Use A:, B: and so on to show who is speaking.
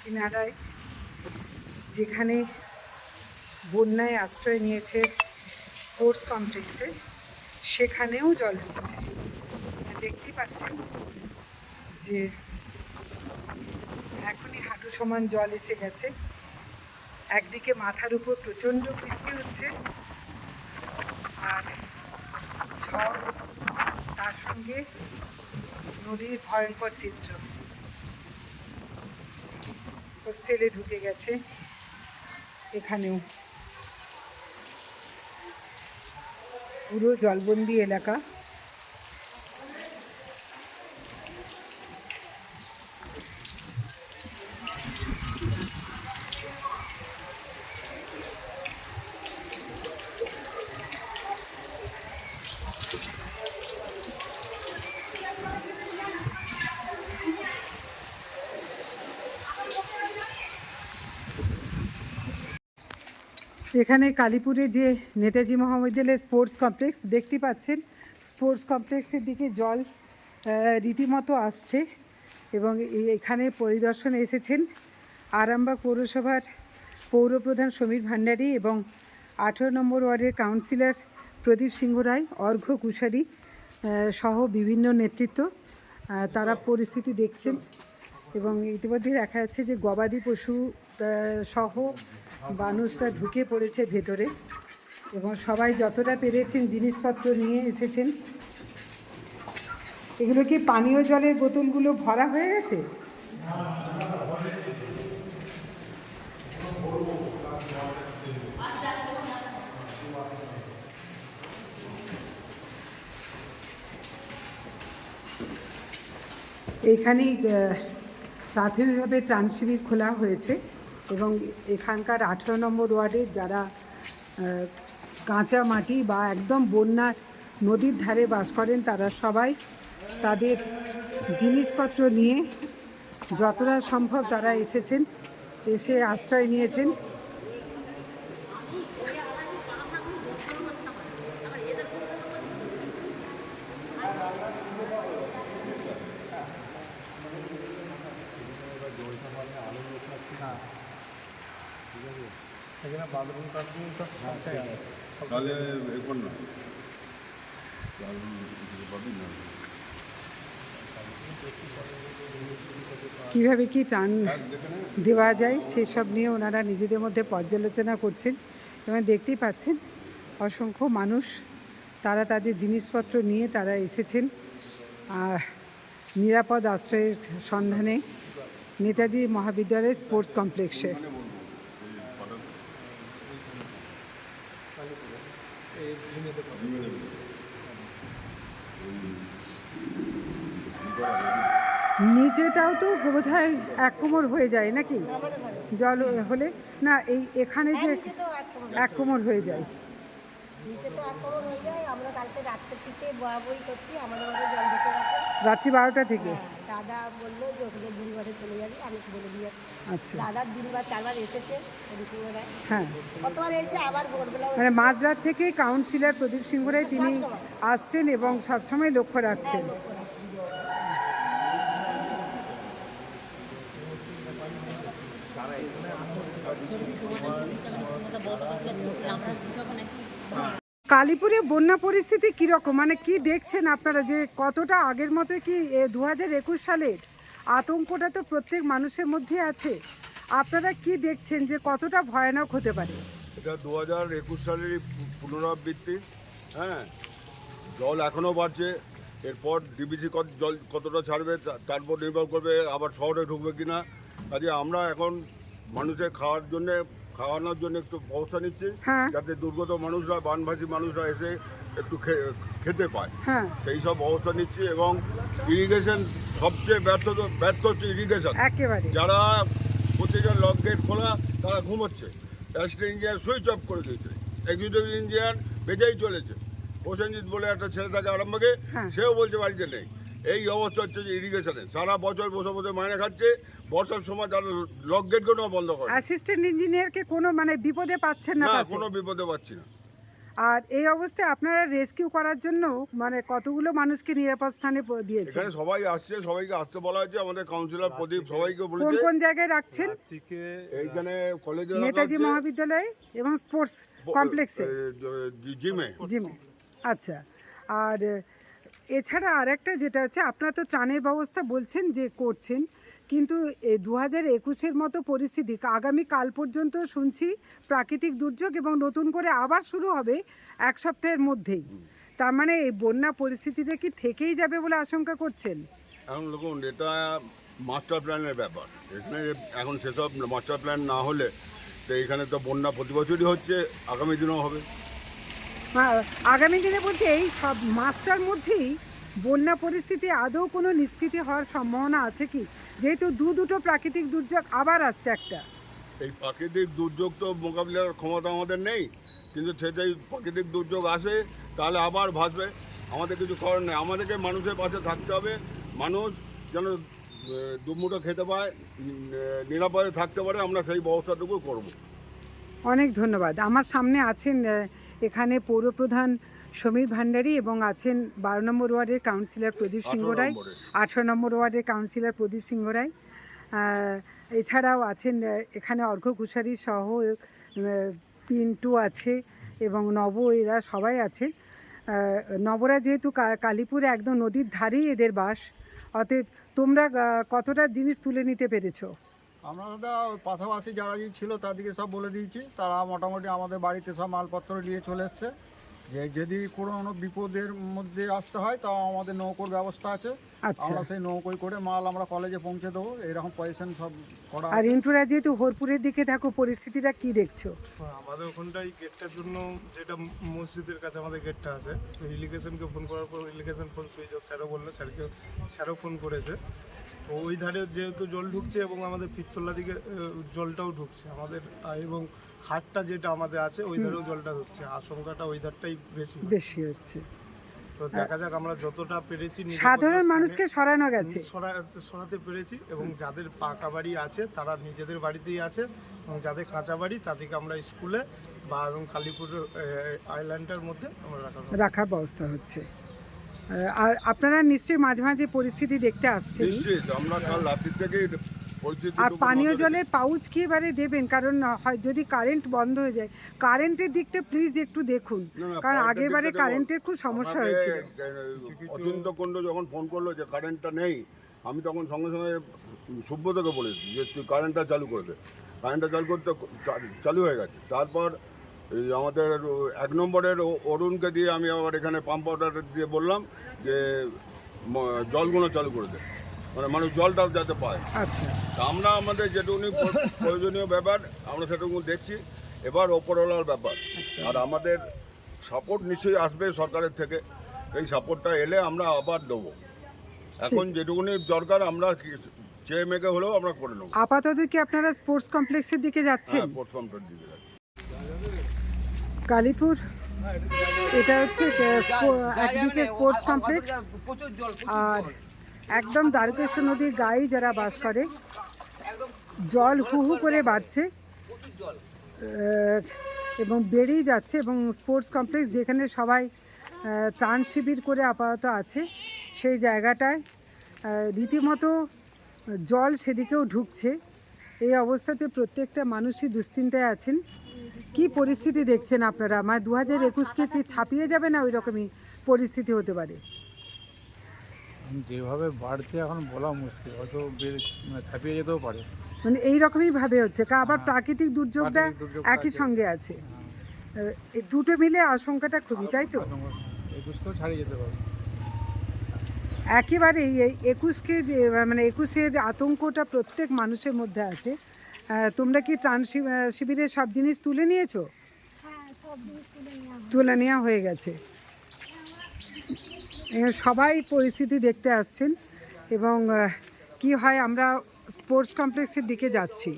A: কিনারায় যেখানে বন্যায় আশ্রয় নিয়েছে স্পোর্টস কমপ্লেক্সে, সেখানেও জল ঢুকছে। দেখতেই পাচ্ছেন যে এখনই হাঁটু সমান জল এসে গেছে। একদিকে মাথার উপর প্রচণ্ড বৃষ্টি হচ্ছে, আর ঝড় তার সঙ্গে নদীর ভয়ঙ্কর চিত্র। হোস্টেলে ঢুকে গেছে। এখানেও। পুরো জলবন্দি এলাকা। এখানে কালীপুরে যে নেতাজি মহাবিদ্যালয়ের স্পোর্টস কমপ্লেক্স দেখতে পাচ্ছেন, স্পোর্টস কমপ্লেক্সের দিকে জল রীতিমতো আসছে এবং এখানে পরিদর্শনে এসেছেন আরামবাগ পৌরসভার পৌরপ্রধান সমীর ভান্ডারী এবং আঠেরো নম্বর ওয়ার্ডের কাউন্সিলর প্রদীপ সিংহ রায় অর্ঘ্য কুশারি সহ বিভিন্ন নেতৃত্ব তারা পরিস্থিতি দেখছেন। এবং ইতিমধ্যে দেখা যাচ্ছে যে গবাদি পশু সহ মানুষরা ঢুকে পড়েছে ভেতরে এবং সবাই যতটা পেরেছেন জিনিসপত্র নিয়ে এসেছেন। এগুলো কি পানীয় জলের বোতলগুলো ভরা হয়ে গেছে? এইখানেই প্রাথমিকভাবে ত্রাণ শিবির খোলা হয়েছে এবং এখানকার আঠেরো নম্বর ওয়ার্ডের যারা কাঁচা মাটি বা একদম বন্যা নদীর ধারে বাস করেন, তারা সবাই তাদের জিনিসপত্র নিয়ে যতটা সম্ভব তারা এসেছেন, এসে আশ্রয় নিয়েছেন।
B: এখানে বাথরুম টাথরুম তো সবটাই আছে।
C: তাহলে এখন না।
A: কীভাবে কি ত্রাণ দেওয়া যায় সেসব নিয়ে ওনারা নিজেদের মধ্যে পর্যালোচনা করছেন এবং দেখতেই পাচ্ছেন অসংখ্য মানুষ তারা তাদের জিনিসপত্র নিয়ে তারা এসেছেন নিরাপদ আশ্রয়ের সন্ধানে। নেতাজি মহাবিদ্যালয় স্পোর্টস কমপ্লেক্সে। নিচেটাও তো বোধ হয় এক কোমর হয়ে যায় নাকি? জল হলে? না এই এখানে যে
D: এক কোমর
A: হয়ে যায়।
D: এক কোমর হয়ে যায়।
A: রাত্রি বারোটা থেকে?
D: হ্যাঁ, দাদা বলল যে ওখানে দিনবারে চলে যাবি আমি বলে দিয়ে
A: আচ্ছা
D: দাদার দিনবার চারবার এসেছে দুপুরবেলায়
A: হ্যাঁ
D: কতবার এসে আবার ভোরবেলা
A: মানে মাঝরাত থেকে কাউন্সিলর প্রদীপ সিংহ রায় তিনি আসছেন এবং সবসময় লক্ষ্য রাখছেন কালীপুরে বন্যা পরিস্থিতি কীরকম? মানে কি দেখছেন আপনারা যে কতটা আগের মতো কি দু হাজার একুশ সালের আতঙ্কটা তো প্রত্যেক মানুষের মধ্যে আছে। আপনারা কি দেখছেন যে কতটা ভয়ানক হতে পারে?
C: এটা দু হাজার একুশ সালেরই পু- পুনরাবৃত্তি হ্যাঁ? জল এখনও বাড়ছে, এরপর ডিবিসি কত জল কতটা ছাড়বে তারপর নির্ভর করবে আবার শহরে ঢুকবে কিনা। কাজে আমরা এখন মানুষের খাওয়ার জন্য খাওয়ানোর জন্য একটু ব্যবস্থা নিচ্ছি
A: হ্যাঁ।
C: যাতে দুর্গত মানুষরা বানভাসী মানুষরা এসে একটু খে- খেতে পায়।
A: হ্যাঁ।
C: সেই সব ব্যবস্থা নিচ্ছি এবং ইরিগেশন সবচেয়ে ব্যর্থ ব্যর্থ হচ্ছে ইরিগেশন যারা প্রতিটা লক গেট খোলা তারা ঘুমোচ্ছে। অ্যাসিস্ট্যান্ট ইঞ্জিনিয়ার সুইচ অফ করে দিয়েছে। এক্সিকিউটিভ ইঞ্জিনিয়ার বেঁচেই চলেছে। প্রসেনজিৎ বলে একটা ছেলে থাকে আরম্ভকে
A: হ্যাঁ।
C: সেও বলছে বাড়িতে নেই। এই অবস্থা হচ্ছে যে ইরিগেশনে সারা বছর বসে বসে মাইনে খাচ্ছে বর্ষার সময় তারা লক গেটগুলো বন্ধ করে।
A: অ্যাসিস্ট্যান্ট ইঞ্জিনিয়ারকে কোনো মানে বিপদে পাচ্ছেন না
C: না
A: পাশে?
C: কোনো বিপদে পাচ্ছি না।
A: আর এই অবস্থায় আপনারা রেস্কিউ করার জন্য মানে কতগুলো মানুষকে নিরাপদ স্থানে প- দিয়েছেন?
C: এখানে সবাই আসছে সবাইকে আসতে বলা হয়েছে আমাদের কাউন্সিলর প্রদীপ সবাইকে
A: কোন
C: বলেছে।
A: কোন জায়গায় রাখছেন?
B: থেকে
C: এইখানে কলেজে
A: নেতাজি মহাবিদ্যালয় এবং স্পোর্টস কমপ্লেক্সে
C: জিমে।
A: জিমে। আচ্ছা। আর আহ, এছাড়া আরেকটা যেটা হচ্ছে, আপনারা তো ত্রাণের ব্যবস্থা বলছেন যে করছেন, কিন্তু দু হাজার একুশের মতো পরিস্থিতি, আগামী কাল পর্যন্ত শুনছি প্রাকৃতিক দুর্যোগ এবং নতুন করে আবার শুরু হবে এক সপ্তাহের মধ্যেই। তার মানে এই বন্যা পরিস্থিতিটা কি থেকেই যাবে বলে আশঙ্কা করছেন?
C: এখন দেখুন, এটা মাস্টার প্ল্যানের ব্যাপার। এখানে এখন সেসব মাস্টার প্ল্যান না হলে তো এখানে তো বন্যা প্রতি বছরই হচ্ছে, আগামী দিনেও হবে।
A: আগামী দিনে বলতে এই সব মাসটার মধ্যেই বন্যা পরিস্থিতি আদৌ কোনো নিষ্কৃতি হওয়ার সম্ভাবনা আছে কি? যেহেতু দু দুটো প্রাকৃতিক দুর্যোগ আবার আসছে একটা।
C: এই প্রাকৃতিক দুর্যোগ তো মোকাবিলার ক্ষমতা আমাদের নেই কিন্তু সেটাই প্রাকৃতিক দুর্যোগ আসে তাহলে আবার ভাসবে। আমাদের কিছু করার নেই। আমাদেরকে মানুষের পাশে থাকতে হবে। মানুষ যেন দুমুঠো খেতে পায় নিরাপদে থাকতে পারে আমরা সেই ব্যবস্থাটুকু করব।
A: অনেক ধন্যবাদ। আমার সামনে আছেন এখানে পৌরপ্রধান সমীর ভান্ডারী এবং আছেন বারো নম্বর ওয়ার্ডের কাউন্সিলর প্রদীপ সিংহ রায়। আঠারো নম্বর ওয়ার্ডের কাউন্সিলর প্রদীপ সিংহ রায়। এছাড়াও আছেন এখানে অর্ঘ্য ঘুষারি সহ পিন্টু আছে এবং নব এরা সবাই আছেন আহ, নবরা যেহেতু কালীপুর একদম নদীর ধারেই এদের বাস অতএব তোমরা কতটা জিনিস তুলে নিতে পেরেছ?
E: আমরা দাদা ওই পাশাপাশি যারা যে ছিল তাদেরকে সব বলে দিয়েছি। তারা মোটামুটি আমাদের বাড়িতে সব মালপত্র নিয়ে চলে এসছে। যে যদি কোনো বিপদের মধ্যে আসতে হয় তাও আমাদের নৌকোর ব্যবস্থা আছে।
A: আচ্ছা।
E: আমরা সেই নৌকোয় করে মাল আমরা কলেজে পৌঁছে দেবো। এরকম পজিশন সব করা
A: আর ইন্টুরা যেহেতু হরপুরের দিকে থাকো পরিস্থিতিটা কি দেখছ?
B: হ্যাঁ, আমাদের ওখানটায় গেটটার জন্য যেটা মসজিদের কাছে আমাদের গেটটা আছে তো ইলিগেশনকে ফোন করার পর ইলিগেশন ফোন সুইচ অফ স্যারও বলল স্যারকে স্যারও ফোন করেছে। ওই ধারে যেহেতু জল ঢুকছে এবং আমাদের পিত্তলা দিকে জলটাও ঢুকছে আমাদের এবং হাটটা যেটা আমাদের আছে ওই ধারেও জলটা ঢুকছে আশঙ্কাটা ওই ধারটাই বেশি
A: বেশি হচ্ছে।
B: তো দেখা যাক আমরা যতটা পেরেছি
A: সাধারণ মানুষকে সরানো গেছে।
B: সরা- সরাতে পেরেছি এবং যাদের পাকা বাড়ি আছে তারা নিজেদের বাড়িতেই আছে এবং যাদের কাঁচা বাড়ি তাদেরকে আমরা স্কুলে বা এবং কালীপুর আইল্যান্ডের মধ্যে আমরা রাখা
A: রাখার ব্যবস্থা হচ্ছে। আর আপনারা নিশ্চয়ই মাঝে মাঝে পরিস্থিতি দেখতে আসছেন
C: আমরা কাল রাত্রি থেকেই
A: আর পানীয় জলের পাউচ কি এবারে দেবেন? কারণ হয় যদি কারেন্ট বন্ধ হয়ে যায় কারেন্টের দিকটা প্লিজ একটু দেখুন। কারণ আগের বারে কারেন্টের খুব সমস্যা হয়েছিল।
C: অচিন্ত কুণ্ড যখন ফোন করল যে কারেন্টটা নেই আমি তখন সঙ্গে সঙ্গে সুব্রতকে বলেছি যে তুই কারেন্টটা চালু করে দে। কারেন্টটা চালু করতে চালু হয়ে গেছে। তারপর এই আমাদের এক নম্বরের অরুণকে দিয়ে আমি আবার এখানে পাম্প পাউডার দিয়ে বললাম যে জলগুলো চালু করে দে। মানে মানুষ জলটাও যাতে পায়।
A: আচ্ছা।
C: আমরা আমাদের যেটুকুনি প্রয়োজনীয় ব্যাপার আমরা সেটুকু দেখছি। এবার ওপরওয়ালার ব্যাপার। আর আমাদের সাপোর্ট নিশ্চয়ই আসবে সরকারের থেকে। এই সাপোর্টটা এলে আমরা আবার দেবো। এখন যেটুকুনি দরকার আমরা চেয়ে মেঘে হলেও আমরা করে নেব।
A: আপাতত কি আপনারা স্পোর্টস কমপ্লেক্সের দিকে যাচ্ছেন?
C: হ্যাঁ পোস্ট কমপ্লিট দিকে।
A: কালীপুর। এটা হচ্ছে একদিকে স্পোর্টস কমপ্লেক্স আর একদম দ্বারকেশ্বর নদীর গায়ে যারা বাস করে জল হু হু করে বাড়ছে। এবং বেড়েই যাচ্ছে এবং স্পোর্টস কমপ্লেক্স যেখানে সবাই ত্রাণ শিবির করে আপাতত আছে সেই জায়গাটায় রীতিমতো জল সেদিকেও ঢুকছে। এই অবস্থাতে প্রত্যেকটা মানুষই দুশ্চিন্তায় আছেন। কি পরিস্থিতি দেখছেন আপনারা? মানে দু হাজার একুশকে ছাপিয়ে যাবে না ওই রকমই পরিস্থিতি হতে পারে?
F: যেভাবে বাড়ছে এখন বলা মুশকিল হয়তো মানে ছাপিয়ে যেতেও পারে।
A: মানে এই রকমই ভাবে হচ্ছে। কা আবার প্রাকৃতিক দুর্যোগটা একই সঙ্গে আছে। দুটো মিলে আশঙ্কাটা খুবই তাই তো?
F: একুশকেও ছাড়িয়ে যেতে পারে।
A: একেবারেই এই একুশকে মানে একুশের আতঙ্কটা প্রত্যেক মানুষের মধ্যে আছে। তোমরা কি ত্রাণ শিবিরের সব জিনিস তুলে নিয়েছো?
G: হ্যাঁ তুলে নেওয়া হয়।
A: গেছে। সবাই পরিস্থিতি দেখতে আসছেন এবং কি হয় আমরা স্পোর্টস কমপ্লেক্সের দিকে যাচ্ছি।